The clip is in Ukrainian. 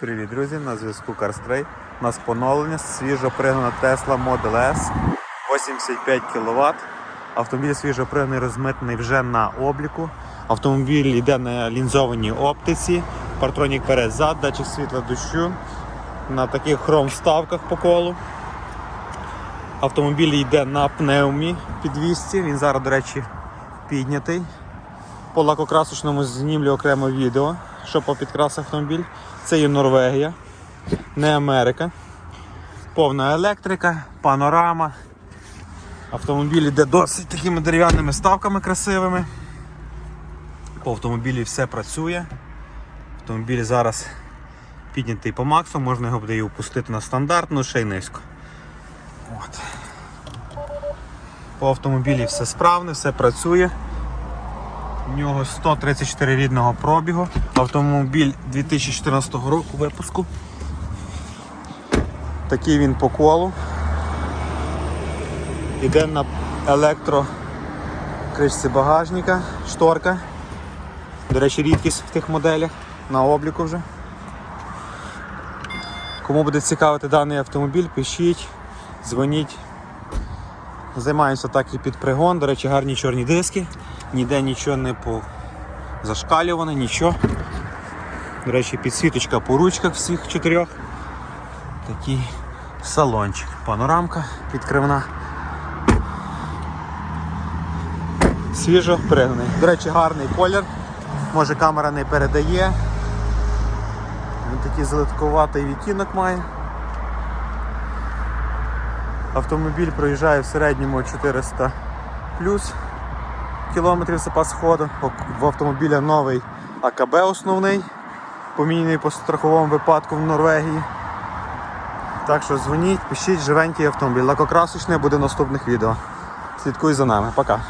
Привіт, друзі! На зв'язку CarStray. У нас поновлення, свіжо пригнана Tesla Model S 85 кВт. Автомобіль свіжо пригнаний, розмитний вже на обліку. Автомобіль йде на лінзованій оптиці, партронік перед зад, датчик світла дощу на таких хром вставках по колу. Автомобіль йде на пневмі підвісці. Він зараз, до речі, піднятий. По лакокрасочному знімлю окремо відео, що по підкрас автомобіль. Це є Норвегія, не Америка. Повна електрика, панорама. Автомобіль йде досить такими дерев'яними ставками красивими. По автомобілі все працює. Автомобіль зараз піднятий по максимуму, можна його буде і опустити на стандартну, ще й низько. От. По автомобілі все справне, все працює. У нього 134 рідного пробігу. Автомобіль 2014 року випуску. Такий він по колу. Іде на електро кришці багажника, шторка. До речі, рідкість в тих моделях на обліку вже. Кому буде цікавити даний автомобіль, пишіть, дзвоніть. Займаємося так і під пригон. До речі, гарні чорні диски. Ніде нічого не зашкалювано, нічого. До речі, підсвіточка по ручках всіх чотирьох. Такий салончик. Панорамка підкривна. Свіжо пригнаний. До речі, гарний колір. Може камера не передає. Він такий зеленкуватий відтінок має. Автомобіль проїжджає в середньому 400 плюс кілометрів запас ходу. В автомобіля новий АКБ основний, помінений по страховому випадку в Норвегії. Так що дзвоніть, пишіть живенький автомобіль. Лакокрасочний буде в наступних відео. Слідкуй за нами. Пока.